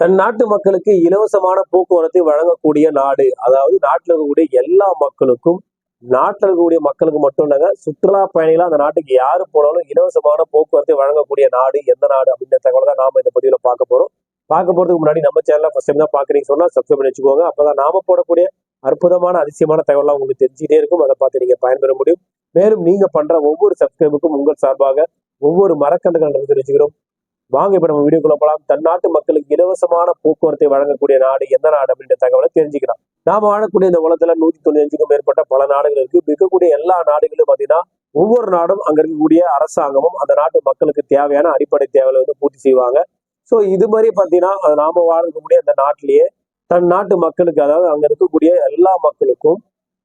தன் நாட்டு மக்களுக்கு இலவசமான போக்குவரத்தை வழங்கக்கூடிய நாடு. அதாவது நாட்டில் இருக்கக்கூடிய எல்லா மக்களுக்கும் நாட்டில் இருக்கக்கூடிய மக்களுக்கு மட்டும் இல்லைங்க சுற்றுலா பயணிகளாக அந்த நாட்டுக்கு யாரு போனாலும் இலவசமான போக்குவரத்தை வழங்கக்கூடிய நாடு எந்த நாடு அப்படின்ற தகவலை தான் நாம இந்த பதிவில் பார்க்க போறோம். பார்க்க போறதுக்கு முன்னாடி நம்ம சேனலை ஃபர்ஸ்ட் டைம் தான் பாக்குறீங்க சொன்னா சப்ஸ்கிரைப் பண்ணி வச்சுக்கோங்க. அப்பதான் நாம போடக்கூடிய அற்புதமான அதிசயமான தகவலாம் உங்களுக்கு தெரிஞ்சுட்டே இருக்கும். அதை பார்த்து நீங்க பயன்பெற முடியும். மேலும் நீங்க பண்ற ஒவ்வொரு சப்ஸ்கிரைபுக்கும் உங்கள் சார்பாக ஒவ்வொரு மரக்கண்டுகள் நம்ம தெரிவிச்சுக்கிறோம் வாங்க இப்ப நம்ம வீடியோக்குள்ள போலாம். தன் நாட்டு மக்களுக்கு இலவசமான போக்குவரத்தை வழங்கக்கூடிய நாடு எந்த நாடு அப்படின்ற தகவலை தெரிஞ்சுக்கலாம். நாம வாழக்கூடிய இந்த உலகத்துல நூத்தி தொண்ணூத்தி அஞ்சுக்கும் மேற்பட்ட பல நாடுகள் இருக்கு. இப்ப இருக்கக்கூடிய எல்லா நாடுகளும் பாத்தீங்கன்னா ஒவ்வொரு நாடும் அங்க இருக்கக்கூடிய அரசாங்கமும் அந்த நாட்டு மக்களுக்கு தேவையான அடிப்படை தேவைகளை வந்து பூர்த்தி செய்வாங்க. சோ இது மாதிரி பாத்தீங்கன்னா அது நாம வாழக்கூடிய அந்த நாட்டிலேயே தன் நாட்டு மக்களுக்கு அதாவது அங்க இருக்கக்கூடிய எல்லா மக்களுக்கும்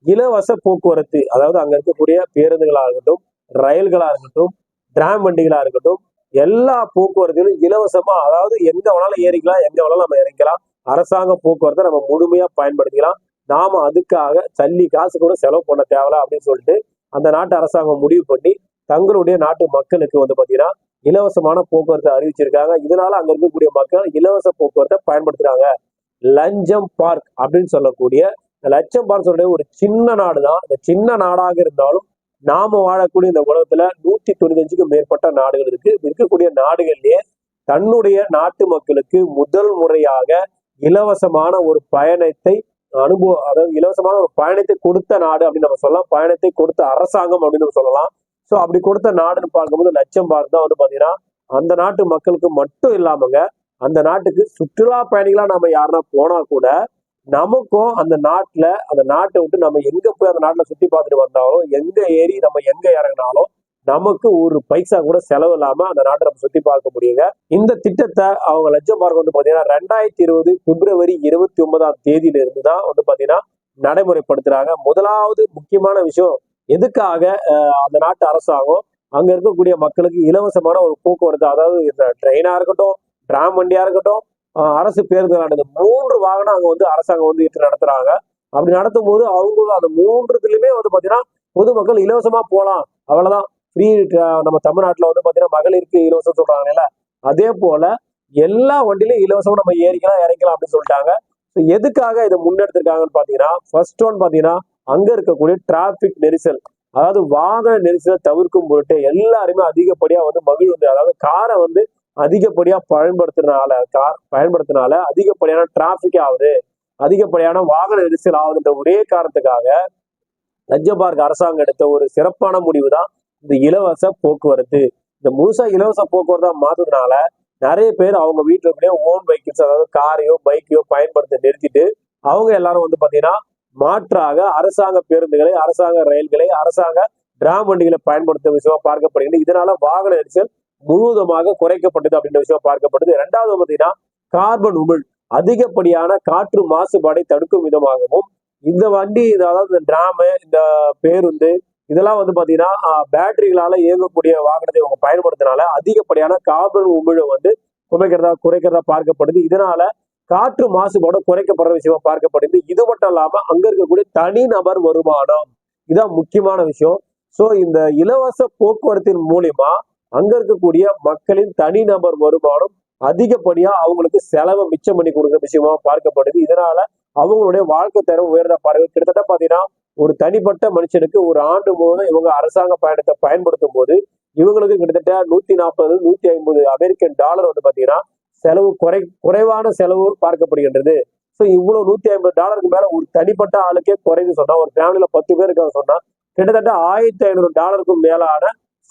இலவச போக்குவரத்து அதாவது அங்க இருக்கக்கூடிய பேருந்துகளா இருக்கட்டும் ரயில்களா இருக்கட்டும் டிராம் வண்டிகளா இருக்கட்டும் எல்லா போக்குவரத்திலும் இலவசமா அதாவது எங்க வேணாலும் ஏறிக்கலாம் எங்க வேணாலும் நம்ம இறங்கிக்கலாம். அரசாங்க போக்குவரத்தை நம்ம முழுமையா பயன்படுத்திக்கலாம். நாம அதுக்காக தள்ளி காசு கூட செலவு பண்ண தேவையில்ல அப்படின்னு சொல்லிட்டு அந்த நாட்டு அரசாங்கம் முடிவு பண்ணி தங்களுடைய நாட்டு மக்களுக்கு வந்து பாத்தீங்கன்னா இலவசமான போக்குவரத்தை அறிவிச்சிருக்காங்க. இதனால அங்க இருக்கக்கூடிய மக்கள் இலவச போக்குவரத்தை பயன்படுத்துறாங்க. லஞ்சம் பார்க் அப்படின்னு சொல்லக்கூடிய லட்சம் பார்க் சொல்லக்கூடிய ஒரு சின்ன நாடு தான் இந்த சின்ன நாடாக இருந்தாலும் நாம வாழக்கூடிய இந்த உலகத்துல நூத்தி தொண்ணூத்தஞ்சுக்கும் மேற்பட்ட நாடுகள் இருக்கு. இருக்கக்கூடிய நாடுகள்லயே தன்னுடைய நாட்டு மக்களுக்கு முதல் முறையாக இலவசமான ஒரு பயணத்தை அனுபவம் அதாவது இலவசமான ஒரு பயணத்தை கொடுத்த நாடு அப்படின்னு நம்ம சொல்லலாம். பயணத்தை கொடுத்த அரசாங்கம் அப்படின்னு நம்ம சொல்லலாம். ஸோ அப்படி கொடுத்த நாடுன்னு பார்க்கும்போது லட்சம் பார்க் தான் வந்து பாத்தீங்கன்னா அந்த நாட்டு மக்களுக்கு மட்டும் இல்லாமங்க அந்த நாட்டுக்கு சுற்றுலா பயணிகளா நம்ம யாருன்னா போனா கூட நமக்கும் அந்த நாட்டுல அந்த நாட்டை விட்டு நம்ம எங்க போய் அந்த நாட்டுல சுத்தி பார்த்துட்டு வந்தாலும் எங்க ஏறி நம்ம எங்க இறங்கினாலும் நமக்கு ஒரு பைசா கூட செலவு இல்லாம அந்த நாட்டை நம்ம சுத்தி பார்க்க முடியுங்க. இந்த திட்டத்தை அவங்க லட்சம் பார்க்க வந்து பாத்தீங்கன்னா ரெண்டாயிரத்தி இருபது பிப்ரவரி இருபத்தி ஒன்பதாம் தேதியில இருந்து தான் வந்து பாத்தீங்கன்னா நடைமுறைப்படுத்துறாங்க. முதலாவது முக்கியமான விஷயம் எதுக்காக அந்த நாட்டு அரசாங்கம் அங்க இருக்கக்கூடிய மக்களுக்கு இலவசமான ஒரு போக்குவரத்து அதாவது ட்ரெயினா இருக்கட்டும் டிராம் வண்டியா இருக்கட்டும் அரசு பேருந்து நடந்தது மூன்று வாகனம் அங்க வந்து அரசாங்கம் வந்து இட்டு நடத்துறாங்க. அப்படி நடத்தும் போது அவங்களும் அந்த மூன்றுத்துலயுமே வந்து பாத்தீங்கன்னா பொதுமக்கள் இலவசமா போகலாம் அவ்வளவுதான். ஃப்ரீ நம்ம தமிழ்நாட்டுல வந்து பாத்தீங்கன்னா மகளிருக்கு இலவசம் சொல்றாங்கல்ல. அதே போல எல்லா வண்டியிலும் இலவசமும் நம்ம ஏறிக்கலாம் இறக்கலாம் அப்படின்னு சொல்லிட்டாங்க. ஸோ எதுக்காக இதை முன்னெடுத்திருக்காங்கன்னு பாத்தீங்கன்னா ஃபர்ஸ்ட் ஒன் பாத்தீங்கன்னா அங்க இருக்கக்கூடிய டிராபிக் நெரிசல். அதாவது வாகன நெரிசலை தவிர்க்கும் பொருட்டு எல்லாருமே அதிகப்படியா வந்து மகிழ்வு அதாவது காரை வந்து அதிகப்படியா பயன்படுத்துறதுனால கார் பயன்படுத்தினால அதிகப்படியான டிராபிக் ஆகுது. அதிகப்படியான வாகன நெரிசல் ஆகுதுன்ற ஒரே காரணத்துக்காக லஞ்சபார்க் அரசாங்கம் எடுத்த ஒரு சிறப்பான முடிவு தான் இந்த இலவச போக்குவரத்து. இந்த முழுசா இலவச போக்குவரத்தா மாத்ததுனால நிறைய பேர் அவங்க வீட்டுல இருக்கக்கூடிய ஓன் வெஹிக்கிள்ஸ் அதாவது காரையோ பைக்கையோ பயன்படுத்த நிறுத்திட்டு அவங்க எல்லாரும் வந்து பாத்தீங்கன்னா மாற்றாக அரசாங்க பேருந்துகளை அரசாங்க ரயில்களை அரசாங்க டிராம் வண்டிகளை பயன்படுத்த விஷயமா பார்க்கப்படுகிறது இதனால வாகன நெரிசல் முழுவதுமாக குறைக்கப்பட்டது அப்படின்ற விஷயம் பார்க்கப்படுது. இரண்டாவது பார்த்தீங்கன்னா கார்பன் உமிழ் அதிகப்படியான காற்று மாசுபாடை தடுக்கும் விதமாகவும் இந்த வண்டி அதாவது இந்த டிராமு இந்த பேருந்து இதெல்லாம் வந்து பார்த்தீங்கன்னா பேட்டரிகளால் பேட்டரிகளால இயங்கக்கூடிய வாகனத்தை அவங்க பயன்படுத்தினால அதிகப்படியான கார்பன் உமிழை வந்து குறைக்கிறதா குறைக்கிறதா பார்க்கப்படுது. இதனால காற்று மாசுபாடு குறைக்கப்படுற விஷயமா பார்க்கப்படுது. இது மட்டும் இல்லாம அங்க இருக்கக்கூடிய தனிநபர் வருமானம் இதான் முக்கியமான விஷயம். சோ இந்த இலவச போக்குவரத்தின் மூலியமா அங்க இருக்கக்கூடிய மக்களின் தனிநபர் வருமானம் அதிகப்படியா அவங்களுக்கு செலவை மிச்சம் பண்ணி கொடுக்குற விஷயமா பார்க்கப்படுது. இதனால அவங்களுடைய வாழ்க்கை தரம் உயர்ந்த பார்வை. கிட்டத்தட்ட பாத்தீங்கன்னா ஒரு தனிப்பட்ட மனுஷனுக்கு ஒரு ஆண்டு முழுவதும் இவங்க அரசாங்க பயணத்தை பயன்படுத்தும் போது இவங்களுக்கு கிட்டத்தட்ட நூத்தி நாற்பது நூத்தி ஐம்பது அமெரிக்கன் டாலர் வந்து பாத்தீங்கன்னா செலவு குறை குறைவான செலவு பார்க்கப்படுகின்றது. ஸோ இவ்வளவு நூத்தி ஐம்பது டாலருக்கு மேல ஒரு தனிப்பட்ட ஆளுக்கே குறைந்து சொன்னா ஒரு ஃபேமிலியில பத்து பேர் இருக்காங்க சொன்னா கிட்டத்தட்ட ஆயிரத்தி ஐநூறு டாலருக்கும் மேலான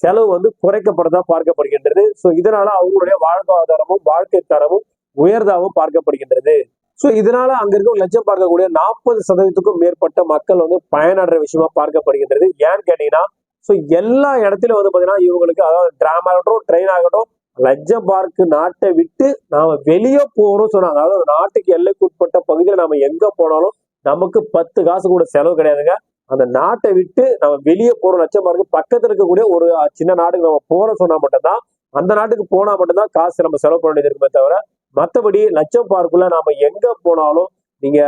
செலவு வந்து குறைக்கப்படுறதா பார்க்கப்படுகின்றது. ஸோ இதனால அவங்களுடைய வாழ்வாதாரமும் வாழ்க்கை தரமும் உயர்ந்தாகவும் பார்க்கப்படுகின்றது. ஸோ இதனால அங்க இருக்கும் லட்சம் பார்க்கக்கூடிய நாற்பது சதவீதத்துக்கும் மேற்பட்ட மக்கள் வந்து பயனடுற விஷயமா பார்க்கப்படுகின்றது. ஏன்னு கேட்டீங்கன்னா ஸோ எல்லா இடத்துலயும் வந்து பாத்தீங்கன்னா இவங்களுக்கு அதாவது டிராமா ஆகட்டும் ட்ரெயின் ஆகட்டும் லட்சம் பார்க்கு நாட்டை விட்டு நாம வெளியே போறோம் சொன்னாங்க அதாவது நாட்டுக்கு எல்லைக்குட்பட்ட பகுதியில் நாம எங்க போனாலும் நமக்கு பத்து காசு கூட செலவு கிடையாதுங்க. அந்த நாட்டை விட்டு நம்ம வெளியே போற லட்சம் பார்க்கு பக்கத்துல இருக்கக்கூடிய ஒரு சின்ன நாடுக்கு நம்ம போற சொன்னா மட்டும்தான் அந்த நாட்டுக்கு போனா மட்டும்தான் காசு நம்ம செலவு பண்ண வேண்டியது இருக்குமே தவிர மற்றபடி லட்சம் பார்க்குள்ள நாம எங்க போனாலும் நீங்க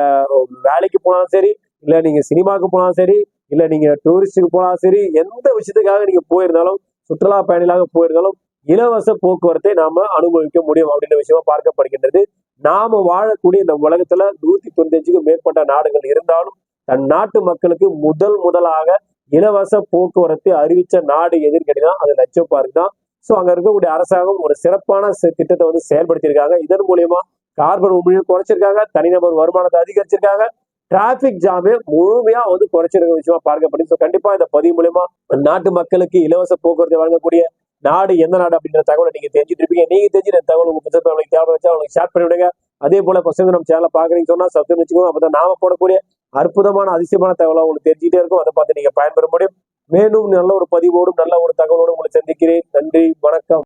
வேலைக்கு போனாலும் சரி இல்ல நீங்க சினிமாவுக்கு போனாலும் சரி இல்ல நீங்க டூரிஸ்டுக்கு போனாலும் சரி எந்த விஷயத்துக்காக நீங்க போயிருந்தாலும் சுற்றுலா பயணிகளாக போயிருந்தாலும் இலவச போக்குவரத்தை நாம அனுபவிக்க முடியும் அப்படின்ற விஷயமா பார்க்கப்படுகின்றது. நாம வாழக்கூடிய இந்த உலகத்துல நூத்தி தொண்ணூத்தஞ்சுக்கும் மேற்பட்ட நாடுகள் இருந்தாலும் தன் நாட்டு மக்களுக்கு முதல் முதலாக இலவச போக்குவரத்தை அறிவிச்ச நாடு எதுன்னு கேட்டீங்கன்னா அது லட்ச பார்க் தான். ஸோ அங்க இருக்கக்கூடிய அரசாங்கம் ஒரு சிறப்பான திட்டத்தை வந்து செயல்படுத்தியிருக்காங்க. இதன் மூலியமா கார்பன் உமிழ்வு குறைச்சிருக்காங்க. தனிநபர் வருமானத்தை அதிகரிச்சிருக்காங்க. டிராபிக் ஜாமே முழுமையா வந்து குறைச்சிருக்க விஷயமா பார்க்கப்படுது ஸோ கண்டிப்பா இந்த பதிவு மூலியமா நாட்டு மக்களுக்கு இலவச போக்குவரத்தை வழங்கக்கூடிய நாடு எந்த நாடு அப்படின்ற தகவலை நீங்க தெரிஞ்சுட்டு இருப்பீங்க. நீங்க தெரிஞ்சு இந்த தகவல் உங்க புத்தகத்தை உங்களுக்கு தேவை வச்சா அவங்களுக்கு ஷேர் பண்ணி விடுங்க. அதே போல பசங்க நம்ம சேனலை பாக்குறீங்கன்னு சொன்னா சப்ஸ்கிரைப் வச்சுக்கோங்க. அப்பதான் நாம போடக்கூடிய அற்புதமான அதிசயமான தகவலாக உங்களுக்கு தெரிஞ்சுட்டே இருக்கும். அதை பார்த்து நீங்க பயன்பெற முடியும். மேலும் நல்ல ஒரு பதிவோடும் நல்ல ஒரு தகவலோடும் உங்களை சந்திக்கிறேன். நன்றி வணக்கம்.